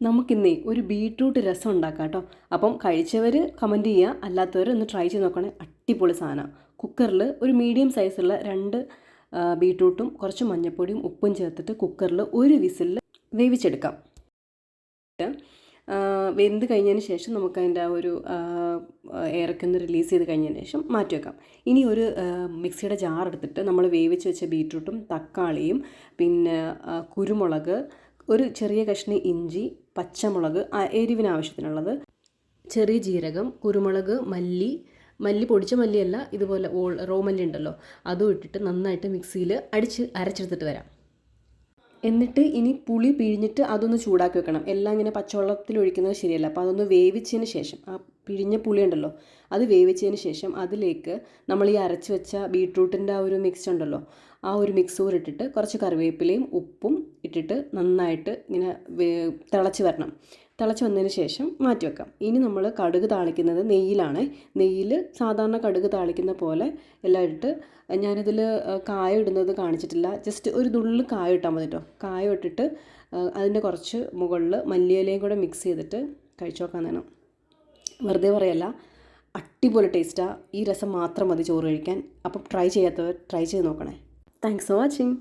നമുക്കിന്നേ ഒരു ബീട്രൂട്ട് രസം ഉണ്ടാക്കാം കേട്ടോ. അപ്പം കഴിച്ചവർ കമന്റ് ചെയ്യുക അല്ലാത്തവർ ഒന്ന് ട്രൈ ചെയ്ത് നോക്കണേ. അടിപൊളി സാധനമാണ് കുക്കറിൽ ഒരു മീഡിയം സൈസുള്ള രണ്ട് ബീട്രൂട്ടും കുറച്ച് മഞ്ഞൾപ്പൊടിയും ഉപ്പും ചേർത്തിട്ട് കുക്കറിൽ ഒരു വിസിലിൽ വേവിച്ചെടുക്കാം. വെന്ത് കഴിഞ്ഞതിന് ശേഷം നമുക്ക് അതിന്റെ ആ ഒരു എയറൊക്കെ ഒന്ന് റിലീസ് ചെയ്ത് കഴിഞ്ഞതിന് ശേഷം മാറ്റി വെക്കാം. ഇനി ഒരു മിക്സിയുടെ ജാർ എടുത്തിട്ട് നമ്മൾ വേവിച്ച് വെച്ച ബീട്രൂട്ടും തക്കാളിയും പിന്നെ കുരുമുളക് ഒരു ചെറിയ കഷ്ണി ഇഞ്ചി പച്ചമുളക് ആ, എരിവിന് ആവശ്യത്തിനുള്ളത് ചെറിയ ജീരകം കുരുമുളക് മല്ലി മല്ലി പൊടിച്ച മല്ലിയല്ല ഇതുപോലെ ഓൾ റോ മല്ലി ഉണ്ടല്ലോ അതും ഇട്ടിട്ട് നന്നായിട്ട് മിക്സിയിൽ അടിച്ച് അരച്ചെടുത്തിട്ട് വരാം. എന്നിട്ട് ഇനി പുളി പിഴിഞ്ഞിട്ട് അതൊന്ന് ചൂടാക്കി വെക്കണം. എല്ലാം ഇങ്ങനെ പച്ചവെള്ളത്തിൽ ഒഴിക്കുന്നത് ശരിയല്ല. അപ്പോൾ അതൊന്ന് വേവിച്ചതിന് ശേഷം ആ പിഴിഞ്ഞ പുളി ഉണ്ടല്ലോ അത് വേവിച്ചതിന് ശേഷം അതിലേക്ക് നമ്മൾ ഈ അരച്ച് വെച്ച ബീട്രൂട്ടിന്റെ ആ ഒരു മിക്സ് ഉണ്ടല്ലോ ആ ഒരു മിക്സ് ഇട്ടിട്ട് കുറച്ച് കറിവേപ്പിലയും ഉപ്പും ഇട്ടിട്ട് നന്നായിട്ട് ഇങ്ങനെ തിളച്ച് വരണം. തിളച്ച് വന്നതിന് ശേഷം മാറ്റി വെക്കാം. ഇനി നമ്മൾ കടുക് താളിക്കുന്നത് നെയ്യിലാണ്. നെയ്യിൽ സാധാരണ കടുക് താളിക്കുന്ന പോലെ എല്ലാം ഇട്ട് ഞാനിതിൽ കായ ഇടുന്നത് കാണിച്ചിട്ടില്ല. ജസ്റ്റ് ഒരു നുള്ളു കായ ഇട്ടാൽ മതി കേട്ടോ കായ ഇട്ടിട്ട് അതിന്റെ കുറച്ച് മുകളിൽ മല്ലിയിലയും കൂടെ മിക്സ് ചെയ്തിട്ട് കഴിച്ചു നോക്കാൻ തന്നെ വെറുതെ പറയല്ല അടിപൊളി ടേസ്റ്റാണ് ഈ രസം മാത്രം മതി ചോറ് കഴിക്കാൻ. അപ്പം ട്രൈ ചെയ്യാത്തവർ ട്രൈ ചെയ്ത് നോക്കണേ. Thanks for watching